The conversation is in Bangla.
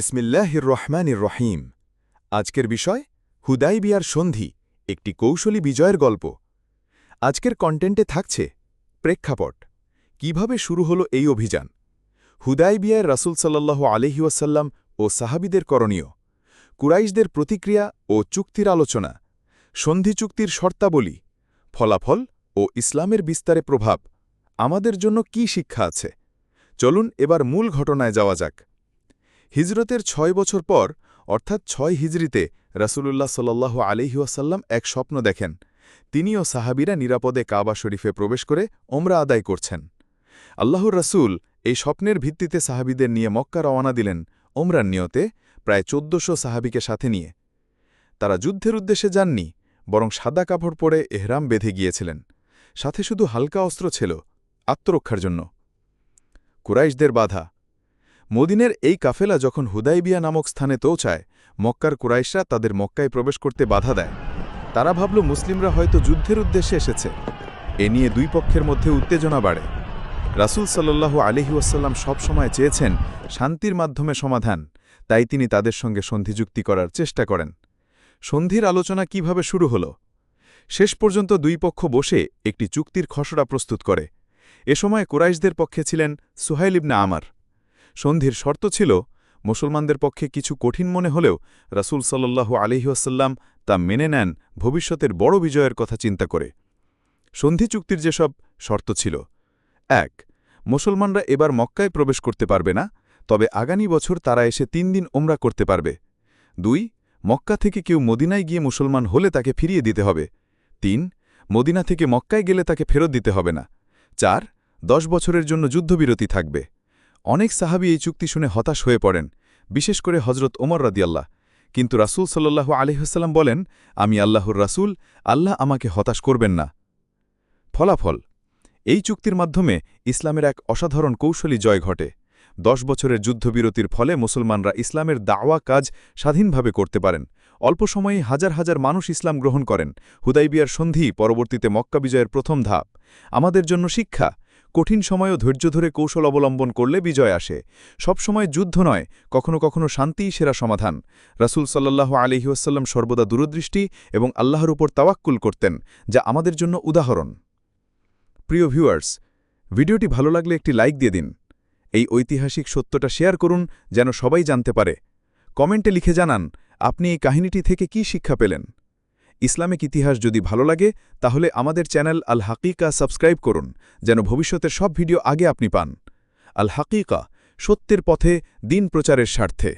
বিসমিল্লাহির রহমানির রহিম। আজকের বিষয়, হুদাইবিয়ার সন্ধি, একটি কৌশলী বিজয়ের গল্প। আজকের কন্টেন্টে থাকছে প্রেক্ষাপট। কীভাবে শুরু হলো এই অভিযান? হুদাইবিয়ায় রাসুল সাল্লাহ আলহিউসাল্লাম ও সাহাবিদের করণীয়। কুরাইশদের প্রতিক্রিয়া ও চুক্তির আলোচনা। সন্ধি চুক্তির শর্তাবলী, ফলাফল ও ইসলামের বিস্তারে প্রভাব। আমাদের জন্য কি শিক্ষা আছে? চলুন এবার মূল ঘটনায় যাওয়া যাক। হিজরতের ছয় বছর পর, অর্থাৎ ছয় হিজরিতে, রাসূলুল্লাহ সাল্লাহ আলিহাসাল্লাম এক স্বপ্ন দেখেন। তিনি ও সাহাবিরা নিরাপদে কাবা শরীফে প্রবেশ করে ওমরা আদায় করছেন। আল্লাহর রাসূল এই স্বপ্নের ভিত্তিতে সাহাবিদের নিয়ে মক্কা রওয়ানা দিলেন ওমরার নিয়তে প্রায় চোদ্দশো সাহাবিকে সাথে নিয়ে। তারা যুদ্ধের উদ্দেশ্যে যাননি, বরং সাদা কাপড় পরে এহরাম বেঁধে গিয়েছিলেন। সাথে শুধু হালকা অস্ত্র ছিল, আত্মরক্ষার জন্য। কুরাইশদের বাধা মদিনের এই কাফেলা যখন হুদাইবিয়া নামক স্থানে পৌঁছায়, মক্কার কুরাইশরা তাদের মক্কায় প্রবেশ করতে বাধা দেয়। তারা ভাবল মুসলিমরা হয়তো যুদ্ধের উদ্দেশ্যে এসেছে। এ নিয়ে দুই পক্ষের মধ্যে উত্তেজনা বাড়ে। রাসুল সাল্লাল্লাহু আলিহাসাল্লাম সবসময় চেয়েছেন শান্তির মাধ্যমে সমাধান, তাই তিনি তাদের সঙ্গে সন্ধিযুক্তি করার চেষ্টা করেন। সন্ধির আলোচনা কীভাবে শুরু হল? শেষ পর্যন্ত দুই পক্ষ বসে একটি চুক্তির খসড়া প্রস্তুত করে। এ সময় কুরাইশদের পক্ষে ছিলেন সুহাইল ইবনা আমার। সন্ধির শর্ত ছিল, মুসলমানদের পক্ষে কিছু কঠিন মনে হলেও রাসুল সাল্লাল্লাহু আলিহাসাল্লাম তা মেনে নেন, ভবিষ্যতের বড় বিজয়ের কথা চিন্তা করে। সন্ধি চুক্তির যেসব শর্ত ছিল, এক, মুসলমানরা এবার মক্কায় প্রবেশ করতে পারবে না, তবে আগামী বছর তারা এসে তিন দিন ওমরা করতে পারবে। দুই, মক্কা থেকে কেউ মদিনায় গিয়ে মুসলমান হলে তাকে ফিরিয়ে দিতে হবে। তিন, মদিনা থেকে মক্কায় গেলে তাকে ফেরত দিতে হবে না। চার, দশ বছরের জন্য যুদ্ধবিরতি থাকবে। অনেক সাহাবি এই চুক্তি শুনে হতাশ হয়ে পড়েন, বিশেষ করে হজরত ওমর রাদিয়াল্লাহ। কিন্তু রাসুল সাল্লাহু আলহিহাস্লাম বলেন, আমি আল্লাহর রাসুল, আল্লাহ আমাকে হতাশ করবেন না। ফলাফল, এই চুক্তির মাধ্যমে ইসলামের এক অসাধারণ কৌশলী জয় ঘটে। দশ বছরের যুদ্ধবিরতির ফলে মুসলমানরা ইসলামের দাওয়া কাজ স্বাধীনভাবে করতে পারেন। অল্প সময়েই হাজার হাজার মানুষ ইসলাম গ্রহণ করেন। হুদাইবিয়ার সন্ধি পরবর্তীতে মক্কা বিজয়ের প্রথম ধাপ। আমাদের জন্য শিক্ষা কঠিন সময়ও ধৈর্য ধরে কৌশল অবলম্বন করলে বিজয় আসে। সবসময় যুদ্ধ নয়, কখনো কখনো শান্তিই সেরা সমাধান। রাসুল সাল্লাহ আলিহাসাল্লাম সর্বদা দূরদৃষ্টি এবং আল্লাহর উপর তাওয়াক্কুল করতেন, যা আমাদের জন্য উদাহরণ। প্রিয় ভিউয়ার্স, ভিডিওটি ভালো লাগলে একটি লাইক দিয়ে দিন। এই ঐতিহাসিক সত্যটা শেয়ার করুন যেন সবাই জানতে পারে। কমেন্টে লিখে জানান, আপনি এই কাহিনীটি থেকে কি শিক্ষা পেলেন? ইসলামিক ইতিহাস যদি ভালো লাগে, তাহলে আমাদের চ্যানেল আল হাকিকা সাবস্ক্রাইব করুন, যেন ভবিষ্যতের সব ভিডিও আগে আপনি পান। আল হাকিকা, সত্যের পথে, দিন প্রচারের স্বার্থে।